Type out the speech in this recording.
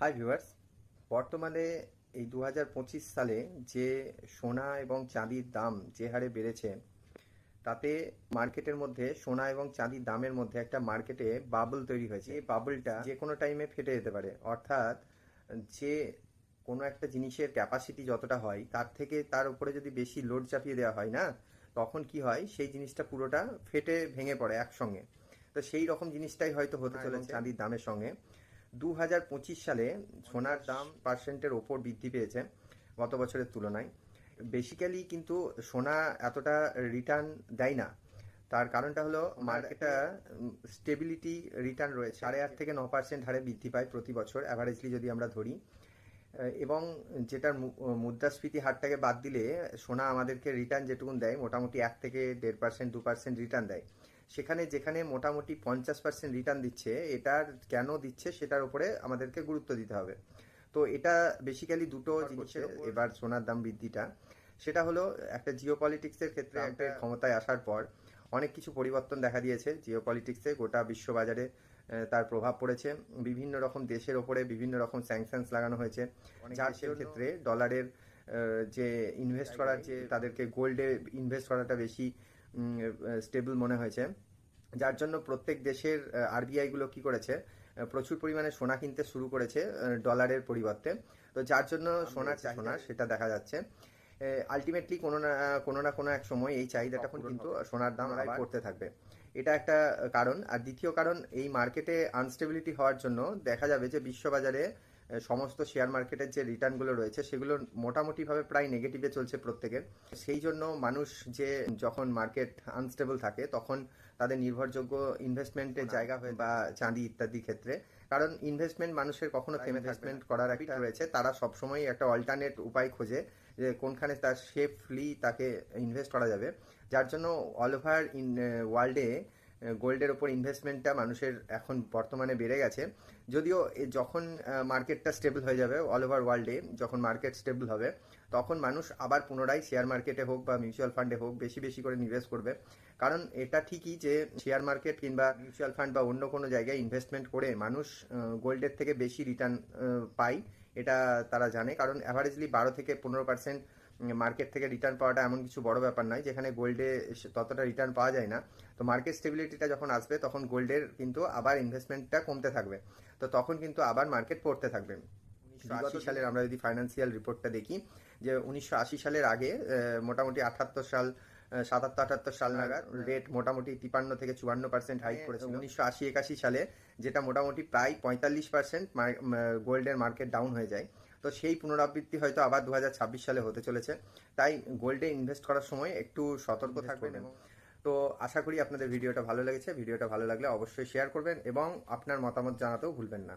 Hi viewers বর্তমানে এই দু হাজার পঁচিশ সালে যে সোনা এবং চাঁদির দাম যে হারে বেড়েছে তাতে মার্কেটের মধ্যে সোনা এবং চাঁদির দামের মধ্যে একটা মার্কেটে বাবল তৈরি হয়েছে। এই বাবলটা যে কোনো টাইমে ফেটে যেতে পারে। অর্থাৎ যে কোনো একটা জিনিসের ক্যাপাসিটি যতটা হয় তার থেকে তার উপরে যদি বেশি লোড চাপিয়ে দেওয়া হয় না তখন কি হয় সেই জিনিসটা পুরোটা ফেটে ভেঙে পড়ে একসঙ্গে। তো সেই রকম জিনিসটাই হয়তো হতে চলেছে চাঁদির দামের সঙ্গে। দু হাজার পঁচিশ সালে সোনার দাম পার্সেন্টের ওপর বৃদ্ধি পেয়েছে গত বছরের তুলনায়। বেসিক্যালি কিন্তু সোনা এতটা রিটার্ন দেয় না। তার কারণটা হলো মার্কেটটা স্টেবিলিটি রিটার্ন রয়েছে। সাড়ে আট থেকে ন পার্সেন্ট হারে বৃদ্ধি পায় প্রতি বছর অ্যাভারেজলি যদি আমরা ধরি। এবং যেটার মুদ্রাস্ফীতি হারটাকে বাদ দিলে সোনা আমাদেরকে রিটার্ন যেটুকুন দেয় মোটামুটি এক থেকে দেড় পার্সেন্ট দু পার্সেন্ট রিটার্ন দেয়। সেখানে যেখানে মোটামুটি পঞ্চাশ পার্সেন্ট রিটার্ন দিচ্ছে এটার কেন দিচ্ছে সেটার উপরে আমাদেরকে গুরুত্ব দিতে হবে। তো এটা বেসিক্যালি দুটো জিনিসের এবার সোনার দাম বৃদ্ধিটা। সেটা হলো একটা জিও পলিটিক্সের ক্ষেত্রে একটা ক্ষমতায় আসার পর অনেক কিছু পরিবর্তন দেখা দিয়েছে। জিও পলিটিক্সে গোটা বিশ্ববাজারে তার প্রভাব পড়েছে। বিভিন্ন রকম দেশের ওপরে বিভিন্ন রকম স্যাংশনস লাগানো হয়েছে। যার ক্ষেত্রে ডলারের যে ইনভেস্ট করার যে তাদেরকে গোল্ডে ইনভেস্ট করাটা বেশি স্টেবল মনে হয়েছে। যার জন্য প্রত্যেক দেশের আরবিআই গুলো কি করেছে? প্রচুর পরিমাণে সোনা কিনতে শুরু করেছে ডলারের পরিবর্তে। তো যার জন্য সোনার সোনা সেটা দেখা যাচ্ছে। আলটিমেটলি কোনো না কোনো না কোনো এক সময় এই চাহিদাটা এখন কিন্তু সোনার দাম আড়াই করতে থাকবে। এটা একটা কারণ। আর দ্বিতীয় কারণ এই মার্কেটে আনস্টেবিলিটি হওয়ার জন্য দেখা যাবে যে বিশ্ববাজারে সমস্ত শেয়ার মার্কেটের যে রিটার্নগুলো রয়েছে সেগুলো মোটামুটিভাবে প্রায় নেগেটিভে চলছে প্রত্যেকের। সেই জন্য মানুষ যে যখন মার্কেট আনস্টেবল থাকে তখন তাদের নির্ভরযোগ্য ইনভেস্টমেন্টের জায়গা হয়ে বা চাঁদি ইত্যাদি ক্ষেত্রে। কারণ ইনভেস্টমেন্ট মানুষের কখনো থেমে ইনভেস্টমেন্ট করার একটা রয়েছে। তারা সবসময় একটা অল্টারনেট উপায় খোঁজে যে কোনখানে তার সেফলি তাকে ইনভেস্ট করা যাবে। যার জন্য অল ওভার ইন ওয়ার্ল্ডে গোল্ডের ওপর ইনভেস্টমেন্টটা মানুষের এখন বর্তমানে বেড়ে গেছে। যদিও যখন মার্কেটটা স্টেবল হয়ে যাবে অল ওভার ওয়ার্ল্ডে যখন মার্কেট স্টেবল হবে, তখন মানুষ আবার পুনরায় শেয়ার মার্কেটে হোক বা মিউচুয়াল ফান্ডে হোক বেশি বেশি করে নিবেশ করবে। কারণ এটা ঠিকই যে শেয়ার মার্কেট কিংবা মিউচুয়াল ফান্ড বা অন্য কোনো জায়গায় ইনভেস্টমেন্ট করে মানুষ গোল্ডের থেকে বেশি রিটার্ন পায়, এটা তারা জানে। কারণ অ্যাভারেজলি বারো থেকে পনেরো পার্সেন্ট মার্কেট থেকে রিটার্ন পাওয়াটা এমন কিছু বড় ব্যাপার নয় যেখানে গোল্ডে ততটা রিটার্ন পাওয়া যায় না। তো মার্কেট স্টেবিলিটিটা যখন আসবে তখন গোল্ডের কিন্তু আবার ইনভেস্টমেন্টটা কমতে থাকবে। তো তখন কিন্তু আবার মার্কেট পড়তে থাকবে। উনিশশো সালের আমরা যদি ফাইন্যান্সিয়াল রিপোর্টটা দেখি যে উনিশশো আশি সালের আগে মোটামুটি আঠাত্তর সাল সাতাত্তর আটাত্তর সাল নাগাদ রেট মোটামুটি তিপান্ন থেকে চুয়ান্ন পার্সেন্ট হাইক করেছে উনিশশো আশি একাশি সালে যেটা মোটামুটি প্রায় পঁয়তাল্লিশ পার্সেন্ট গোল্ডের মার্কেট ডাউন হয়ে যায়। তো সেই পুনরাবৃত্তি হয়তো আবার দু হাজার ছাব্বিশ সালে হতে চলেছে। তাই গোল্ডে ইনভেস্ট করার সময় একটু সতর্ক থাকবেন। এবং তো আশা করি আপনাদের ভিডিওটা ভালো লেগেছে। ভিডিওটা ভালো লাগলে অবশ্যই শেয়ার করবেন এবং আপনার মতামত জানাতেও ভুলবেন না।